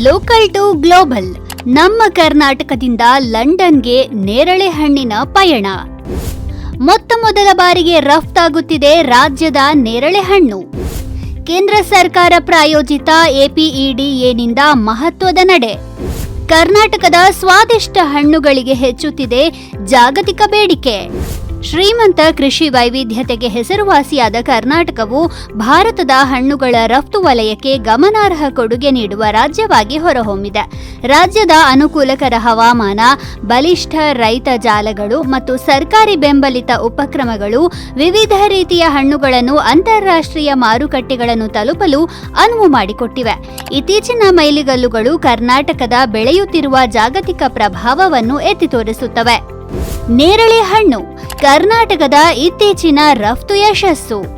Local to global ನಮ್ಮ ಕರ್ನಾಟಕದಿಂದ ಲಂಡನ್ಗೆ ನೇರಳೆ ಹಣ್ಣಿನ ಪಯಣ. ಮೊತ್ತ ಮೊದಲ ಬಾರಿಗೆ ರಫ್ತಾಗುತ್ತಿದೆ ರಾಜ್ಯದ ನೇರಳೆ ಹಣ್ಣು. ಕೇಂದ್ರ ಸರ್ಕಾರ ಪ್ರಾಯೋಜಿತ ಎಪಿಇಡಿಎನಿಂದ ಮಹತ್ವದ ನಡೆ. ಕರ್ನಾಟಕದ ಸ್ವಾದಿಷ್ಟ ಹಣ್ಣುಗಳಿಗೆ ಹೆಚ್ಚುತ್ತಿದೆ ಜಾಗತಿಕ ಬೇಡಿಕೆ. ಶ್ರೀಮಂತ ಕೃಷಿ ವೈವಿಧ್ಯತೆಗೆ ಹೆಸರುವಾಸಿಯಾದ ಕರ್ನಾಟಕವು ಭಾರತದ ಹಣ್ಣುಗಳ ರಫ್ತು ವಲಯಕ್ಕೆ ಗಮನಾರ್ಹ ಕೊಡುಗೆ ನೀಡುವ ರಾಜ್ಯವಾಗಿ ಹೊರಹೊಮ್ಮಿದೆ. ರಾಜ್ಯದ ಅನುಕೂಲಕರ ಹವಾಮಾನ, ಬಲಿಷ್ಠ ರೈತ ಜಾಲಗಳು ಮತ್ತು ಸರ್ಕಾರಿ ಬೆಂಬಲಿತ ಉಪಕ್ರಮಗಳು ವಿವಿಧ ರೀತಿಯ ಹಣ್ಣುಗಳನ್ನು ಅಂತಾರಾಷ್ಟ್ರೀಯ ಮಾರುಕಟ್ಟೆಗಳನ್ನು ತಲುಪಲು ಅನುವು ಮಾಡಿಕೊಟ್ಟಿವೆ. ಇತ್ತೀಚಿನ ಮೈಲಿಗಲ್ಲುಗಳು ಕರ್ನಾಟಕದ ಬೆಳೆಯುತ್ತಿರುವ ಜಾಗತಿಕ ಪ್ರಭಾವವನ್ನು ಎತ್ತಿ ತೋರಿಸುತ್ತವೆ. ನೇರಳೆ ಹಣ್ಣು ಕರ್ನಾಟಕದ ಇತ್ತೀಚಿನ ರಫ್ತು ಯಶಸ್ಸು.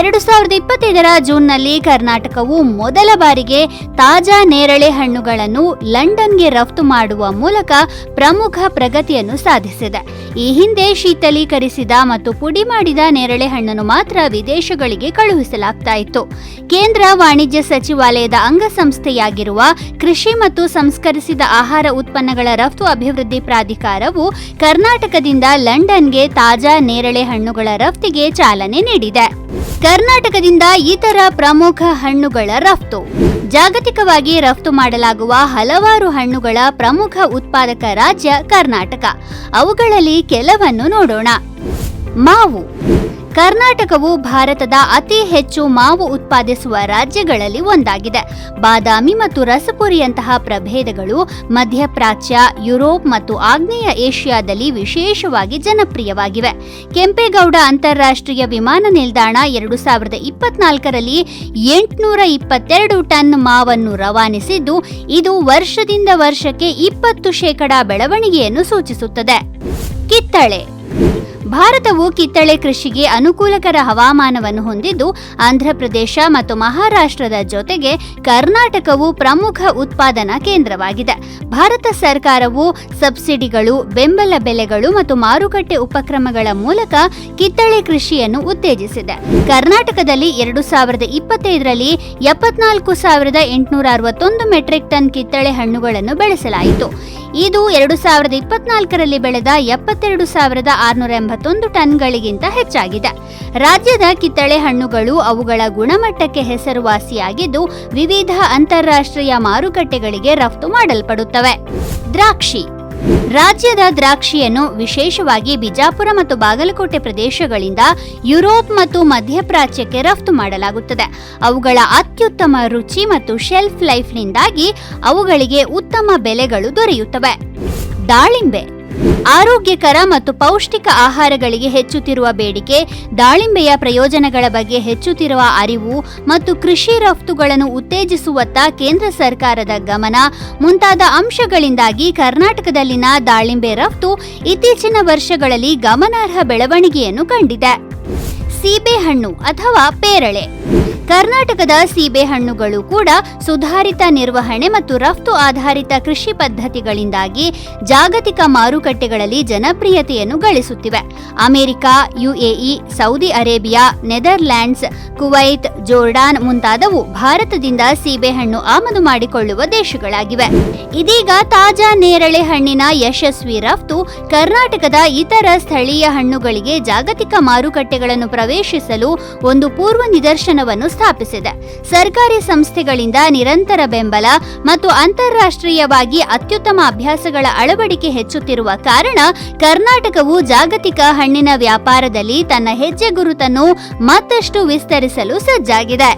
ಎರಡು ಸಾವಿರದ ಇಪ್ಪತ್ತೈದರ ಜೂನ್ನಲ್ಲಿ ಕರ್ನಾಟಕವು ಮೊದಲ ಬಾರಿಗೆ ತಾಜಾ ನೇರಳೆ ಹಣ್ಣುಗಳನ್ನು ಲಂಡನ್ಗೆ ರಫ್ತು ಮಾಡುವ ಮೂಲಕ ಪ್ರಮುಖ ಪ್ರಗತಿಯನ್ನು ಸಾಧಿಸಿದೆ. ಈ ಹಿಂದೆ ಶೀತಲೀಕರಿಸಿದ ಮತ್ತು ಪುಡಿ ಮಾಡಿದ ನೇರಳೆ ಹಣ್ಣನ್ನು ಮಾತ್ರ ವಿದೇಶಗಳಿಗೆ ಕಳುಹಿಸಲಾಗ್ತಾ ಇತ್ತು. ಕೇಂದ್ರ ವಾಣಿಜ್ಯ ಸಚಿವಾಲಯದ ಅಂಗಸಂಸ್ಥೆಯಾಗಿರುವ ಕೃಷಿ ಮತ್ತು ಸಂಸ್ಕರಿಸಿದ ಆಹಾರ ಉತ್ಪನ್ನಗಳ ರಫ್ತು ಅಭಿವೃದ್ಧಿ ಪ್ರಾಧಿಕಾರವು ಕರ್ನಾಟಕದಿಂದ ಲಂಡನ್ಗೆ ತಾಜಾ ನೇರಳೆ ಹಣ್ಣುಗಳ ರಫ್ತಿಗೆ ಚಾಲನೆ ನೀಡಿದೆ. ಕರ್ನಾಟಕದಿಂದ ಇತರ ಪ್ರಮುಖ ಹಣ್ಣುಗಳ ರಫ್ತು. ಜಾಗತಿಕವಾಗಿ ರಫ್ತು ಮಾಡಲಾಗುವ ಹಲವಾರು ಹಣ್ಣುಗಳ ಪ್ರಮುಖ ಉತ್ಪಾದಕ ರಾಜ್ಯ ಕರ್ನಾಟಕ. ಅವುಗಳಲ್ಲಿ ಕೆಲವನ್ನು ನೋಡೋಣ. ಮಾವು. ಕರ್ನಾಟಕವು ಭಾರತದ ಅತಿ ಹೆಚ್ಚು ಮಾವು ಉತ್ಪಾದಿಸುವ ರಾಜ್ಯಗಳಲ್ಲಿ ಒಂದಾಗಿದೆ. ಬಾದಾಮಿ ಮತ್ತು ರಸಪುರಿಯಂತಹ ಪ್ರಭೇದಗಳು ಮಧ್ಯಪ್ರಾಚ್ಯ, ಯುರೋಪ್ ಮತ್ತು ಆಗ್ನೇಯ ಏಷ್ಯಾದಲ್ಲಿ ವಿಶೇಷವಾಗಿ ಜನಪ್ರಿಯವಾಗಿವೆ. ಕೆಂಪೇಗೌಡ ಅಂತಾರಾಷ್ಟ್ರೀಯ ವಿಮಾನ ನಿಲ್ದಾಣ ಎರಡು ಸಾವಿರದ ಇಪ್ಪತ್ನಾಲ್ಕರಲ್ಲಿ ಎಂಟುನೂರ ಇಪ್ಪತ್ತೆರಡು ಟನ್ ಮಾವನ್ನು ರವಾನಿಸಿದ್ದು, ಇದು ವರ್ಷದಿಂದ ವರ್ಷಕ್ಕೆ ಇಪ್ಪತ್ತು ಶೇಕಡಾ ಬೆಳವಣಿಗೆಯನ್ನು ಸೂಚಿಸುತ್ತದೆ. ಕಿತ್ತಳೆ. ಭಾರತವು ಕಿತ್ತಳೆ ಕೃಷಿಗೆ ಅನುಕೂಲಕರ ಹವಾಮಾನವನ್ನು ಹೊಂದಿದ್ದು ಆಂಧ್ರಪ್ರದೇಶ ಮತ್ತು ಮಹಾರಾಷ್ಟ್ರದ ಜೊತೆಗೆ ಕರ್ನಾಟಕವು ಪ್ರಮುಖ ಉತ್ಪಾದನಾ ಕೇಂದ್ರವಾಗಿದೆ. ಭಾರತ ಸರ್ಕಾರವು ಸಬ್ಸಿಡಿಗಳು, ಬೆಂಬಲ ಬೆಲೆಗಳು ಮತ್ತು ಮಾರುಕಟ್ಟೆ ಉಪಕ್ರಮಗಳ ಮೂಲಕ ಕಿತ್ತಳೆ ಕೃಷಿಯನ್ನು ಉತ್ತೇಜಿಸಿದೆ. ಕರ್ನಾಟಕದಲ್ಲಿ ಎರಡು ಸಾವಿರದ ಇಪ್ಪತ್ತೈದರಲ್ಲಿ ಎಪ್ಪತ್ನಾಲ್ಕು ಸಾವಿರದ ಎಂಟುನೂರ ಅರವತ್ತೊಂದು ಮೆಟ್ರಿಕ್ ಟನ್ ಕಿತ್ತಳೆ ಹಣ್ಣುಗಳನ್ನು ಬೆಳೆಸಲಾಯಿತು. ಇದು ಎರಡು ಸಾವಿರದ ಇಪ್ಪತ್ನಾಲ್ಕರಲ್ಲಿ ಬೆಳೆದ ಎಪ್ಪತ್ತೆರಡು ಸಾವಿರದ ಆರುನೂರ ಎಂಬತ್ತೊಂದು ಟನ್ಗಳಿಗಿಂತ ಹೆಚ್ಚಾಗಿದೆ. ರಾಜ್ಯದ ಕಿತ್ತಳೆ ಹಣ್ಣುಗಳು ಅವುಗಳ ಗುಣಮಟ್ಟಕ್ಕೆ ಹೆಸರುವಾಸಿಯಾಗಿದ್ದು, ವಿವಿಧ ಅಂತಾರಾಷ್ಟ್ರೀಯ ಮಾರುಕಟ್ಟೆಗಳಿಗೆ ರಫ್ತು ಮಾಡಲ್ಪಡುತ್ತವೆ. ದ್ರಾಕ್ಷಿ ರಾಜ್ಯದ ದ್ರಾಕ್ಷಿಯನ್ನು ವಿಶೇಷವಾಗಿ ಬಿಜಾಪುರ ಮತ್ತು ಬಾಗಲಕೋಟೆ ಪ್ರದೇಶಗಳಿಂದ ಯುರೋಪ್ ಮತ್ತು ಮಧ್ಯಪ್ರಾಚ್ಯಕ್ಕೆ ರಫ್ತು ಮಾಡಲಾಗುತ್ತದೆ. ಅವುಗಳ ಅತ್ಯುತ್ತಮ ರುಚಿ ಮತ್ತು ಶೆಲ್ಫ್ ಲೈಫ್ನಿಂದಾಗಿ ಅವುಗಳಿಗೆ ಉತ್ತಮ ಬೆಲೆಗಳು ದೊರೆಯುತ್ತವೆ. ದಾಳಿಂಬೆ ಆರೋಗ್ಯಕರ ಮತ್ತು ಪೌಷ್ಟಿಕ ಆಹಾರಗಳಿಗೆ ಹೆಚ್ಚುತ್ತಿರುವ ಬೇಡಿಕೆ, ದಾಳಿಂಬೆಯ ಪ್ರಯೋಜನಗಳ ಬಗ್ಗೆ ಹೆಚ್ಚುತ್ತಿರುವ ಅರಿವು ಮತ್ತು ಕೃಷಿ ರಫ್ತುಗಳನ್ನು ಉತ್ತೇಜಿಸುವತ್ತ ಕೇಂದ್ರ ಸರ್ಕಾರದ ಗಮನ. ಮುಂತಾದ ಅಂಶಗಳಿಂದಾಗಿ ಕರ್ನಾಟಕದಲ್ಲಿನ ದಾಳಿಂಬೆ ರಫ್ತು ಇತ್ತೀಚಿನ ವರ್ಷಗಳಲ್ಲಿ ಗಮನಾರ್ಹ ಬೆಳವಣಿಗೆಯನ್ನು ಕಂಡಿದೆ. ಸೀಬೆಹಣ್ಣು ಅಥವಾ ಪೇರಳೆ. ಕರ್ನಾಟಕದ ಸೀಬೆಹಣ್ಣುಗಳು ಕೂಡ ಸುಧಾರಿತ ನಿರ್ವಹಣೆ ಮತ್ತು ರಫ್ತು ಆಧಾರಿತ ಕೃಷಿ ಪದ್ಧತಿಗಳಿಂದಾಗಿ ಜಾಗತಿಕ ಮಾರುಕಟ್ಟೆಗಳಲ್ಲಿ ಜನಪ್ರಿಯತೆಯನ್ನು ಗಳಿಸುತ್ತಿವೆ. America, UAE, Saudi Arabia, Netherlands, Kuwait, Jordan ಮುಂತಾದವು ಭಾರತದಿಂದ ಸೀಬೆಹಣ್ಣು ಆಮದು ಮಾಡಿಕೊಳ್ಳುವ ದೇಶಗಳಾಗಿವೆ. ಇದೀಗ ತಾಜಾ ನೇರಳೆ ಹಣ್ಣಿನ ಯಶಸ್ವಿ ರಫ್ತು ಕರ್ನಾಟಕದ ಇತರ ಸ್ಥಳೀಯ ಹಣ್ಣುಗಳಿಗೆ ಜಾಗತಿಕ ಮಾರುಕಟ್ಟೆಗಳನ್ನು ಪ್ರವೇಶಿಸಲು ಒಂದು ಪೂರ್ವ ನಿದರ್ಶನವನ್ನು ಸ್ಥಾಪಿಸಿದೆ. ಸರ್ಕಾರಿ ಸಂಸ್ಥೆಗಳಿಂದ ನಿರಂತರ ಬೆಂಬಲ ಮತ್ತು ಅಂತಾರಾಷ್ಟ್ರೀಯವಾಗಿ ಅತ್ಯುತ್ತಮ ಅಭ್ಯಾಸಗಳ ಅಳವಡಿಕೆ ಹೆಚ್ಚುತ್ತಿರುವ ಕಾರಣ ಕರ್ನಾಟಕವು ಜಾಗತಿಕ ಹಣ್ಣಿನ ವ್ಯಾಪಾರದಲ್ಲಿ ತನ್ನ ಹೆಜ್ಜೆ ಗುರುತನ್ನು ಮತ್ತಷ್ಟು ವಿಸ್ತರಿಸಲು ಸಜ್ಜಾಗಿದೆ.